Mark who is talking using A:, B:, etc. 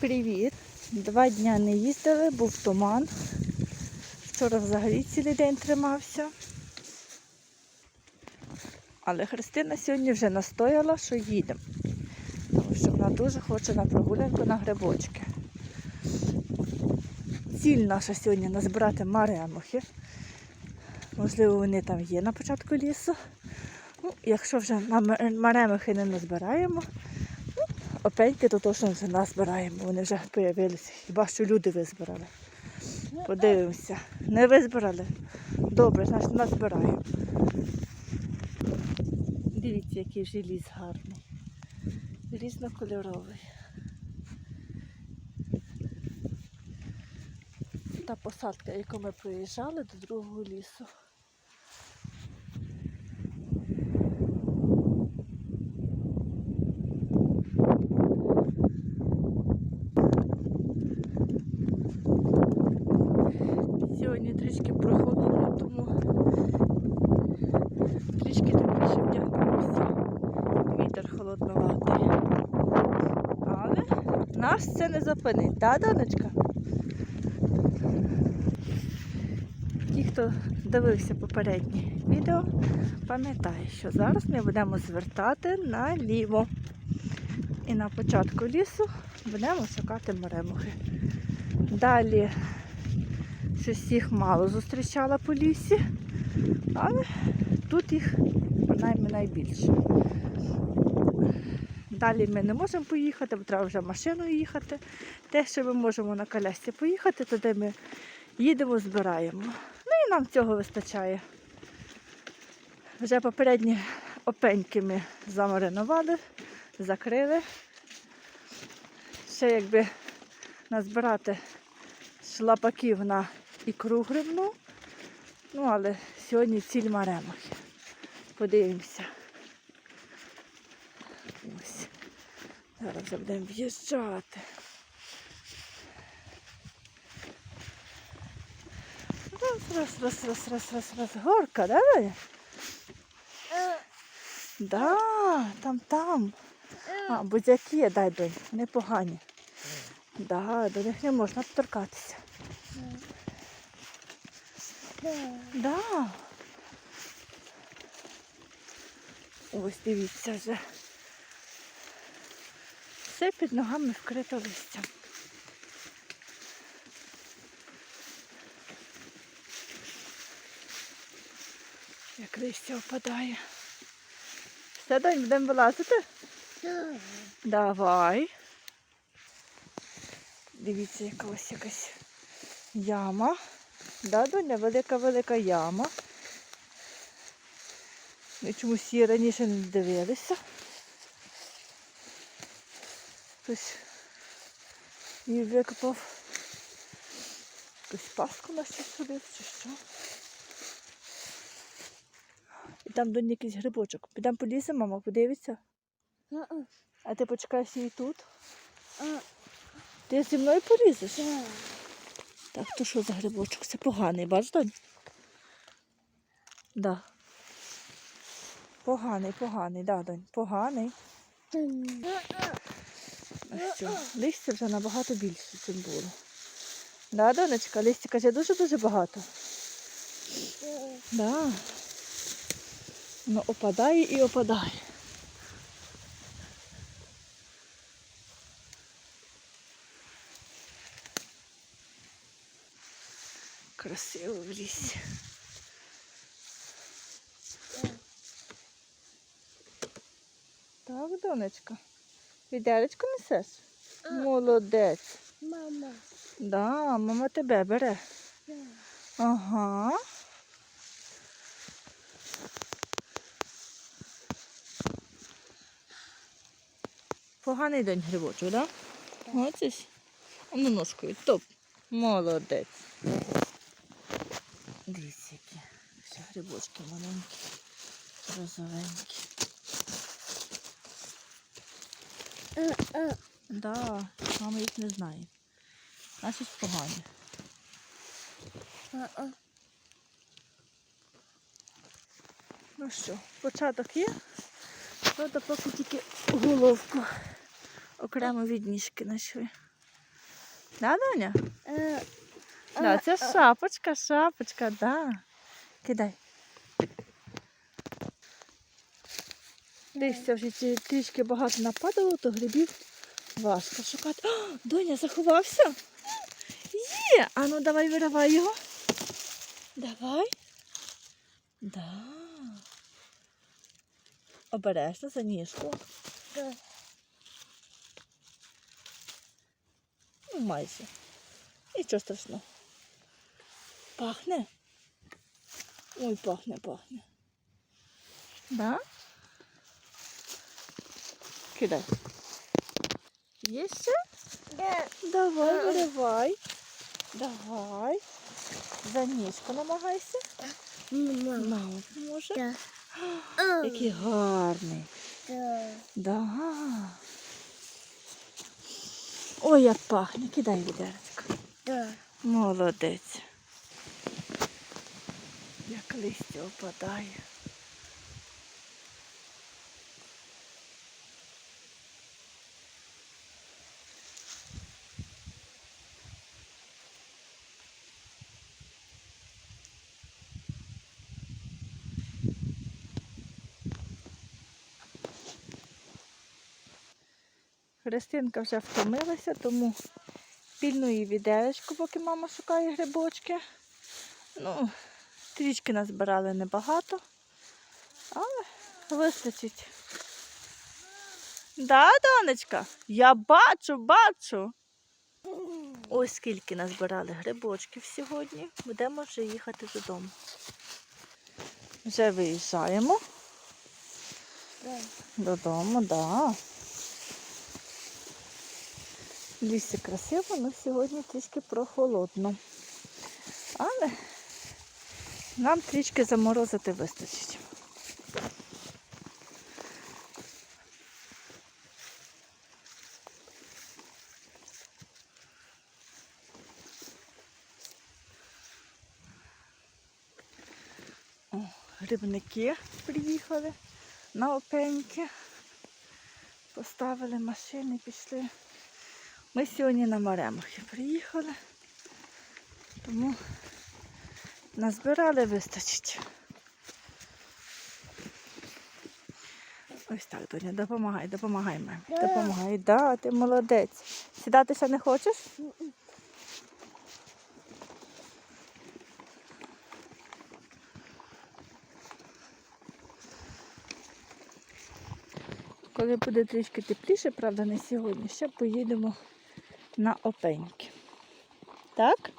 A: Привіт! Два дня не їздили, був туман. Вчора взагалі цілий день тримався. Але Христина сьогодні вже настояла, що їдемо. Тому що вона дуже хоче на прогулянку на грибочки. Ціль наша сьогодні назбирати маремухи. Можливо, вони там є на початку лісу. Ну, якщо вже ма- маремухи не назбираємо, Опеньки то точно вже назбираємо, вони вже з'явилися. Хіба що люди визбирали. Подивимося. Не визбирали. Добре, значить назбираємо. Дивіться, який вже ліс гарний. Різнокольоровий. Та посадка, яку ми проїжджали до другого лісу. Сьогодні трішки прохолодно, тому трішки тепліше вдягнулося. Вітер холодноватий. Але нас це не зупинить, так, донечка? Ті, хто дивився попереднє відео, пам'ятає, що зараз ми будемо звертати наліво. І на початку лісу будемо шукати маремухи. Далі Щось їх мало зустрічала по лісі, але тут їх принаймні найбільше. Далі ми не можемо поїхати, бо треба вже машиною їхати. Те, що ми можемо на колясці поїхати, туди ми їдемо, збираємо. Ну і нам цього вистачає. Вже попередні опеньки ми замаринували, закрили. Ще якби назбирати шлапаків на ікру грибну. Ну, але сьогодні ціль маремахи. Подивимося. Зараз вже будемо в'їжджати. Раз, раз, раз, раз, раз, раз, раз. Горка, да, Даня? Да, там, там. А, будь-які, дай донь, непогані. Да, до них не можна торкатися. Да. Ось дивіться вже. Все під ногами вкрито листям. Як листя опадає. Все, донь, будемо вилазити? Давай. Дивіться, яка ось якась яма. Да, доня, велика-велика яма. Ми чомусь її раніше не дивилися. Хтось її викопав. Якусь паску на щось робив чи що. І там до якийсь грибочок. Підемо поліземо, мама, подивиться. А ти почекаєш її тут. Ти зі мною полізеш? Так, то що за грибочок? Це поганий, бач, донь? Да. Поганий, поганий, да, донь, поганий. Що? Листя вже набагато більше, ніж було. Да, донечка, листя каже дуже-дуже багато. Да. Воно опадає і опадає. Красиво в лісі. Так, донечка. Відеречко несеш? Молодець.
B: Мама.
A: Да, мама тебе бере. Ага. Поганий день грибочок, да? Оцесь. А ну ножкою. Топ. Молодець. Дивіться, які ще грибочки маленькі, розовенькі. Да, мама їх не знає. Значить погані. Ну що, початок є? Правда, поки тільки головку окремо від ніжки знайшли. Да, Доня?
B: Е,
A: Да,
B: е,
A: це
B: е,
A: шапочка, шапочка, да. Кидай. Листя вже трішки багато нападало, то грибів важко шукати. О, Доня заховався. Є! А ну давай виривай його. Давай. Да. Обережно за ніжку.
B: е,
A: Ну, майже. Нічого страшного. Пахне? Ой, пахне, пахне. Да? Кидай. Є ще?
B: е,
A: Давай, виривай. Давай. За ніжку намагайся.
B: Мама.
A: Мама поможе.
B: Да.
A: Який гарний.
B: да.
A: Да. Ой, як пахне. Кидай відеречко.
B: Да.
A: Молодець. Як листя опадає. Христинка вже втомилася, тому пільнує відеречко, поки мама шукає грибочки. Ну, трішки назбирали небагато, але вистачить. Да, донечка? Я бачу, бачу. Ось скільки назбирали грибочків сьогодні. Будемо вже їхати додому. Вже виїжджаємо додому, да. Лісі красиво, але сьогодні трішки прохолодно. Але нам трішки заморозити вистачить. О, грибники приїхали на опеньки. Поставили машини, пішли. Ми сьогодні на Маремахи приїхали, тому назбирали вистачить. Ось так, доня, допомагай, допомагай мамі. Допомагай. Да, ти молодець. Сідати ще не хочеш? Коли буде трішки тепліше, правда, не сьогодні, ще поїдемо на опеньки. Так?